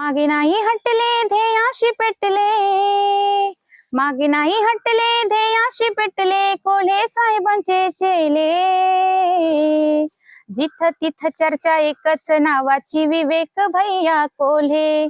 मागे नाही हटले ध्येयाशी पेटले. मागे नाही हटले ध्येयाशी पेटले कोल्हे साहेबांचे चेले. जिथं तिथं चर्चा एकच नावाची विवेक भैया कोल्हे.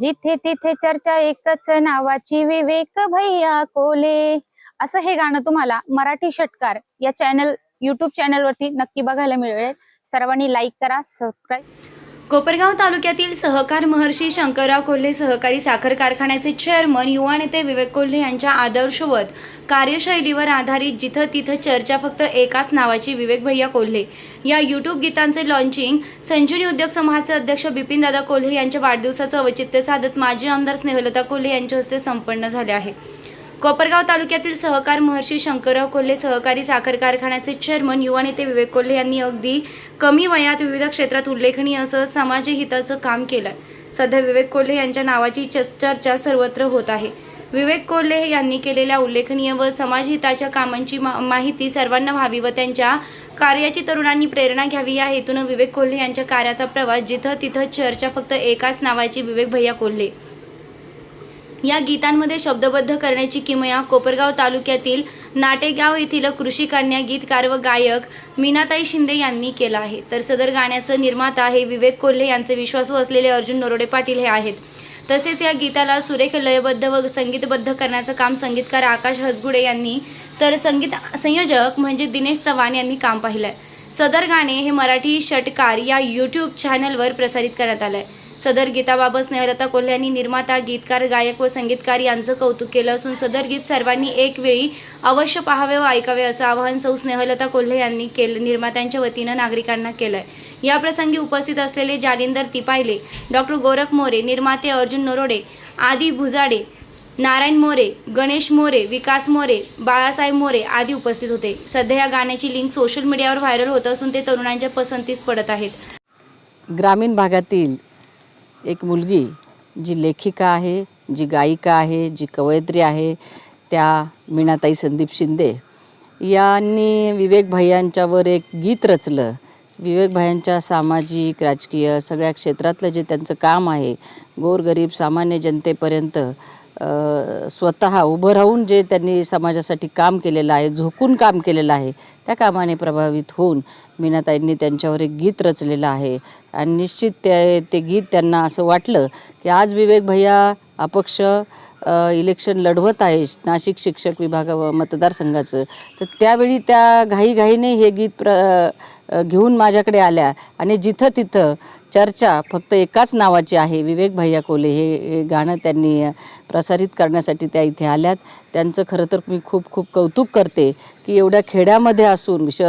जिथे तिथे चर्चा एकच नावाची विवेक भैया कोल्हे. असं हे गाणं तुम्हाला मराठी षटकार या चॅनल युट्यूब चॅनलवरती नक्की बघायला मिळेल. सर्वांनी लाईक करा सबस्क्राईब कोपरगाव तालुक्यातील सहकार महर्षी शंकरराव कोल्हे सहकारी साखर कारखान्याचे चेअरमन युवा नेते विवेक कोल्हे यांच्या आदर्शवत कार्यशैलीवर आधारित जिथं तिथं चर्चा फक्त एकाच नावाची विवेक भैया कोल्हे. या यूट्यूब गीतांचे लॉन्चिंग संजीवनी उद्योग समूहाचे अध्यक्ष बिपिनदादा कोल्हे यांच्या वाढदिवसाचं औचित्य साधत माजी आमदार स्नेहलता कोल्हे यांच्या हस्ते संपन्न झाले आहे. कोपरगाव तालुक्यातील सहकार महर्षी शंकरराव कोल्हे सहकारी साखर कारखान्याचे चेअरमन युवा नेते विवेक कोल्हे यांनी अगदी कमी वयात विविध क्षेत्रात उल्लेखनीय असं समाजहिताचं काम केलं सध्या विवेक कोल्हे यांच्या नावाची चर्चा सर्वत्र होत आहे. विवेक कोल्हे यांनी केलेल्या उल्लेखनीय व समाजहिताच्या कामांची मा- माहिती सर्वांना व्हावी व त्यांच्या कार्याची तरुणांनी प्रेरणा घ्यावी या हेतून विवेक कोल्हे यांच्या कार्याचा प्रवास जिथं तिथं चर्चा फक्त एकाच नावाची विवेक भैया कोल्हे. या गीतांमध्ये शब्दबद्ध करण्याची किमया कोपरगाव तालुक्यातील नाटेगाव येथील कृषी कन्या गीतकार व गायक मीनाताई शिंदे यांनी केला आहे. तर सदर गाण्याचं निर्माता हे विवेक कोल्हे यांचे विश्वासू असलेले अर्जुन नरोडे पाटील हे आहेत. तसेच या गीताला सुरेख लयबद्ध व संगीतबद्ध करण्याचं काम संगीतकार आकाश हसगुडे यांनी तर संगीत संयोजक म्हणजे दिनेश चव्हाण यांनी काम पाहिलंय. सदर गाणे हे मराठी षटकार या यूट्यूब चॅनलवर प्रसारित करण्यात आलं आहे सदर गीताबाबत स्नेहलता कोल्हे यांनी निर्माता गीतकार गायक व संगीतकार यांचं कौतुक केलं असून सदर गीत सर्वांनी एक वेळी अवश्य पाहावे व ऐकावे असं आवाहन सौ स्नेहलता कोल्हे यांनी केलं निर्मात्यांच्या वतीनं नागरिकांना केलंय. या प्रसंगी उपस्थित असलेले जालिंदर तिपायले डॉक्टर गोरख मोरे निर्माते अर्जुन नरोडे आदी भुजाडे नारायण मोरे गणेश मोरे विकास मोरे बाळासाहेब मोरे आदी उपस्थित होते. सध्या या गाण्याची लिंक सोशल मीडियावर व्हायरल होत असून ते तरुणांच्या पसंतीस पडत आहेत. ग्रामीण भागातील एक मुलगी जी लेखिका आहे जी गायिका आहे जी कवयित्री आहे त्या मीनाताई संदीप शिंदे. यांनी विवेक भैयांच्यावर एक गीत रचलं. विवेक भैयांच्या सामाजिक राजकीय सगळ्या क्षेत्रातलं जे त्यांचं काम आहे गोरगरीब सामान्य जनतेपर्यंत स्वतः उभं राहून जे त्यांनी समाजासाठी काम केलेलं आहे झोकून काम केलेलं आहे त्या कामाने प्रभावित होऊन मीनाताईंनी त्यांच्यावर एक गीत रचलेलं आहे. आणि निश्चित ते ते गीत त्यांना असं वाटलं की आज विवेक भैया अपक्ष इलेक्शन लढवत आहे नाशिक शिक्षक विभाग व मतदारसंघाचं. तर त्यावेळी त्या घाईघाईने हे गीत प्र घेऊन माझ्याकडे आल्या. आणि जिथं तिथं चर्चा फक्त एकाच नावाची आहे. विवेक भैया कोले हे गाणं त्यांनी प्रसारित करण्यासाठी त्या इथे आल्यात. त्यांचं खरं तर मी खूप खूप कौतुक करते की एवढ्या खेड्यामध्ये असून श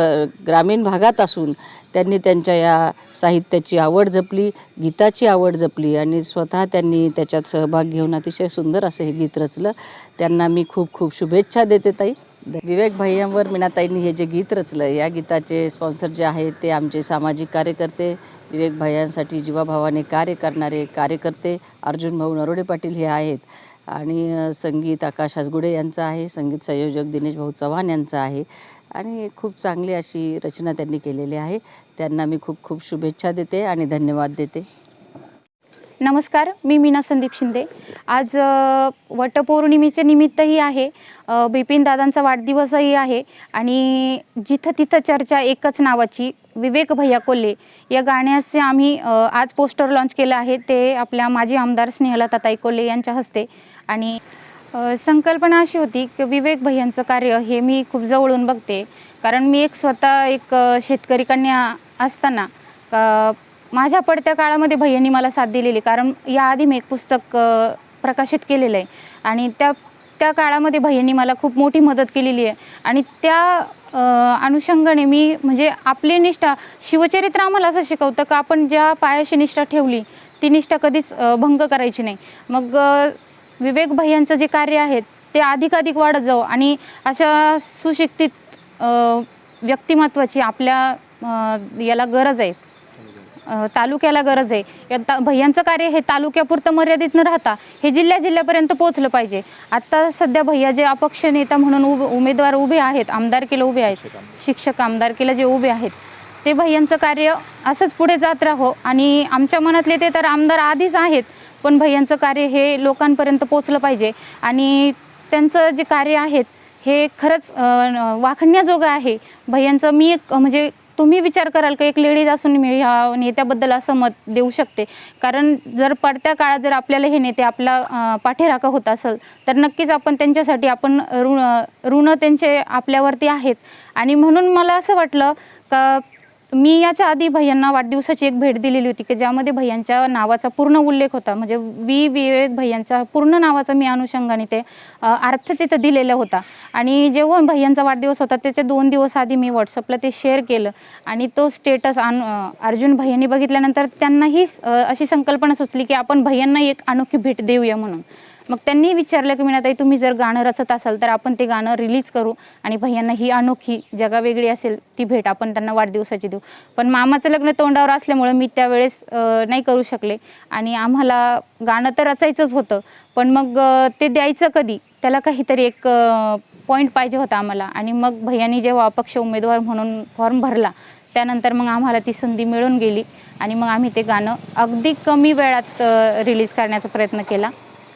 ग्रामीण भागात असून त्यांनी त्यांच्या या साहित्याची आवड जपली गीताची आवड जपली आणि स्वतः त्यांनी त्याच्यात सहभाग घेऊन अतिशय सुंदर असं हे गीत रचलं. त्यांना मी खूप खूप शुभेच्छा देते ताई. विवेक भैयांवर मीनाताईंनी हे जे गीत रचलं या गीताचे स्पॉन्सर जे आहेत ते आमचे सामाजिक कार्यकर्ते विवेक भैयांसाठी जीवाभावाने कार्य करणारे कार्यकर्ते अर्जुन भाऊ नरोडे पाटील हे आहेत. आणि संगीत आकाश हसगुडे यांचं आहे संगीत संयोजक दिनेश भाऊ चव्हाण यांचं आहे. आणि खूप चांगली अशी रचना त्यांनी केलेली आहे. त्यांना मी खूप खूप शुभेच्छा देते आणि धन्यवाद देते. नमस्कार मी मीना संदीप शिंदे. आज वटपौर्णिमेचे निमित्तही आहे. बिपिन दादांचा वाढदिवसही आहे आणि जिथं तिथं चर्चा एकच नावाची विवेक भैया कोल्हे. या गाण्याचे आम्ही आज पोस्टर लाँच केलं आहे. ते आपल्या माजी आमदार स्नेहला ताई कोल्हे यांच्या हस्ते. आणि संकल्पना अशी होती की विवेक भैयांचं कार्य हे मी खूप जवळून बघते. कारण मी एक स्वतः एक शेतकरी कन्या असताना माझ्या पडत्या काळामध्ये भैयांनी मला साथ दिलेली कारण याआधी मी एक पुस्तक प्रकाशित केलेलं आहे आणि त्या त्या काळामध्ये भैयांनी मला खूप मोठी मदत केलेली आहे. आणि त्या अनुषंगाने मी म्हणजे आपली निष्ठा शिवचरित्र आम्हाला असं शिकवतं का आपण ज्या पायाशी निष्ठा ठेवली ती निष्ठा कधीच भंग करायची नाही. मग विवेक भैयांचं जे कार्य आहे ते अधिकाधिक वाढत जावं. आणि अशा सुशिक्षित व्यक्तिमत्वाची आपल्या याला गरज आहे. तालुक्याला गरज आहे. या ता भैयांचं कार्य हे तालुक्यापुरतं मर्यादित न राहता हे जिल्ह्या जिल्ह्यापर्यंत पोहोचलं पाहिजे. आत्ता सध्या भैया जे अपक्ष नेता म्हणून उभ उमेदवार उभे आहेत आमदारकीला उभे आहेत शिक्षक आमदारकीला जे उभे आहेत ते भैयांचं कार्य असंच पुढे जात राहो. आणि आमच्या मनातले ते तर आमदार आधीच आहेत पण भैयांचं कार्य हे लोकांपर्यंत पोचलं पाहिजे. आणि त्यांचं जे कार्य आहेत हे खरंच वाखण्याजोगं आहे. भैयांचं मी एक म्हणजे तुम्ही विचार कराल का एक लेडीज असून मी ह्या नेत्याबद्दल असं मत देऊ शकते? कारण जर पडत्या काळात जर आपल्याला हे नेते आपला पाठीराखा होत असेल तर नक्कीच आपण त्यांच्यासाठी आपण ऋण ऋण त्यांचे आपल्यावरती आहेत. आणि म्हणून मला असं वाटलं का मी याच्या आधी भैयांना वाढदिवसाची एक भेट दिलेली होती की ज्यामध्ये भैयांच्या नावाचा पूर्ण उल्लेख होता. म्हणजे वी विवेक भैयांच्या पूर्ण नावाचा मी अनुषंगाने ते अर्थ तिथं दिलेला होता. आणि जेव्हा भैयांचा वाढदिवस होता त्याच्या दोन दिवस आधी मी व्हॉट्सअपला ते शेअर केलं. आणि तो स्टेटस अन अर्जुन भैयांनी बघितल्यानंतर त्यांनाही अशी संकल्पना सुचली की आपण भैयांना एक अनोखी भेट देऊया म्हणून. मग त्यांनी विचारलं की मीनाताई तुम्ही जर गाणं रचत असाल तर आपण ते गाणं रिलीज करू आणि भैयांना ही अनोखी जगावेगळी असेल ती भेट आपण त्यांना वाढदिवसाची देऊ. पण मामाचं लग्न तोंडावर असल्यामुळं मी त्यावेळेस नाही करू शकले. आणि आम्हाला गाणं तर रचायचंच होतं. पण मग ते द्यायचं कधी? त्याला काहीतरी एक पॉईंट पाहिजे होता आम्हाला. आणि मग भैयांनी जेव्हा अपक्ष उमेदवार म्हणून फॉर्म भरला त्यानंतर मग आम्हाला ती संधी मिळून गेली. आणि मग आम्ही ते गाणं अगदी कमी वेळात रिलीज करण्याचा प्रयत्न केला.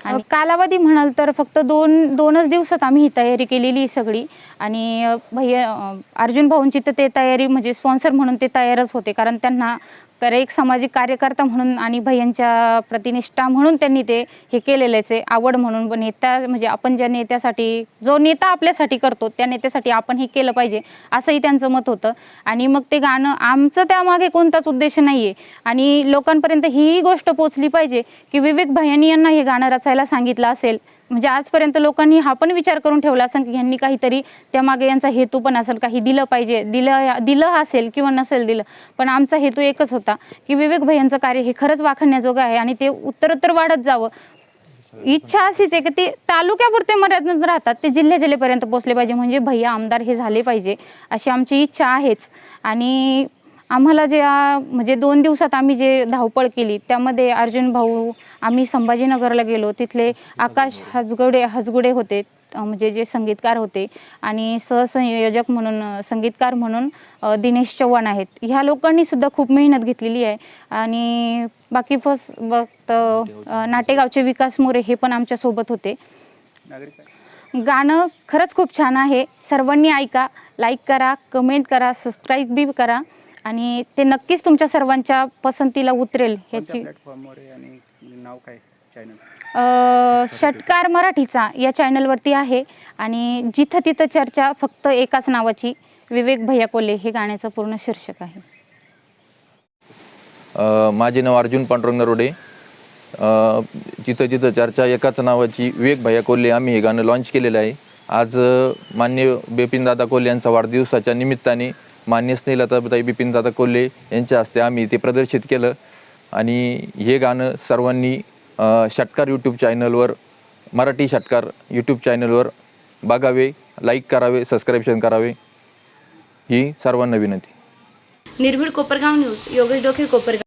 आणि कालावधी म्हणाल तर फक्त दोन दोनच दिवसात आम्ही ही तयारी केलेली आहे सगळी. आणि भैया अर्जुन भाऊंची तर ते तयारी म्हणजे स्पॉन्सर म्हणून ते तयारच होते. कारण त्यांना तर एक सामाजिक कार्यकर्ता म्हणून आणि भैयांच्या प्रतिनिष्ठा म्हणून त्यांनी ते हे केलेलेच आहे आवड म्हणून पण नेता म्हणजे आपण ज्या नेत्यासाठी जो नेता आपल्यासाठी करतो त्या नेत्यासाठी आपण हे केलं पाहिजे असंही त्यांचं मत होतं. आणि मग ते गाणं आमचं त्यामागे कोणताच उद्देश नाही आहे आणि लोकांपर्यंत ही गोष्ट पोचली पाहिजे की विवेक भैयानी यांना हे गाणं रचायला सांगितलं असेल. म्हणजे आजपर्यंत लोकांनी हा पण विचार करून ठेवला असेल की ह्यांनी काहीतरी त्यामागे यांचा हेतू पण असेल काही दिलं पाहिजे. दिलं दिलं असेल किंवा नसेल दिलं पण आमचा हेतू एकच होता की विवेक भैयांचं कार्य हे खरंच वाखण्याजोगं आहे आणि ते उत्तरोत्तर वाढत जावं. इच्छा अशीच आहे की ते तालुक्यापुरते मर्यादित राहतात ते जिल्ह्या जिल्ह्यापर्यंत पोहोचले पाहिजे. म्हणजे भैया आमदार हे झाले पाहिजे अशी आमची इच्छा आहेच. आणि आम्हाला जे म्हणजे दोन दिवसात आम्ही जे धावपळ केली त्यामध्ये अर्जुन भाऊ आम्ही संभाजीनगरला गेलो. तिथले आकाश हजगुडे हजगुडे होते. म्हणजे जे संगीतकार होते. आणि सहसंयोजक म्हणून संगीतकार म्हणून दिनेश चव्हाण आहेत. ह्या लोकांनी सुद्धा खूप मेहनत घेतलेली आहे. आणि बाकी फस फक्त नाटेगावचे विकास मोरे हे पण आमच्यासोबत होते. गाणं खरंच खूप छान आहे. सर्वांनी ऐका लाईक करा कमेंट करा सबस्क्राईब बी करा. आणि ते नक्कीच तुमच्या सर्वांच्या पसंतीला उतरेल ह्याची प्लॅटफॉर्मवर आहे आणि नाव काय चॅनल अ, षटकार मराठीचा या चॅनलवरती आहे आणि जिथं तिथं चर्चा फक्त एकाच नावाची विवेक भैया कोल्हे हे गाण्याचं पूर्ण शीर्षक आहे. अ, माझे नाव अर्जुन पांडुरंग नरोडे. अ, जिथं जिथं चर्चा एकाच नावाची विवेक भैया कोल्हे आम्ही हे गाणं लॉन्च केलेलं आहे. आज अ, मान्य बिपिनदादा कोल्हे यांचा वाढदिवसाच्या निमित्ताने मान्य स्नेहलताबाई बिपिनदादा कोल्हे यांच्या हस्ते आम्ही ते प्रदर्शित केलं. आणि हे गाणं सर्वांनी षटकार यूट्यूब चॅनलवर मराठी षटकार यूट्यूब चॅनलवर बघावे लाईक करावे सबस्क्रिप्शन करावे. ही सर्वांना विनंती. निर्भीड कोपरगाव न्यूज योगेश डोके कोपरगाव.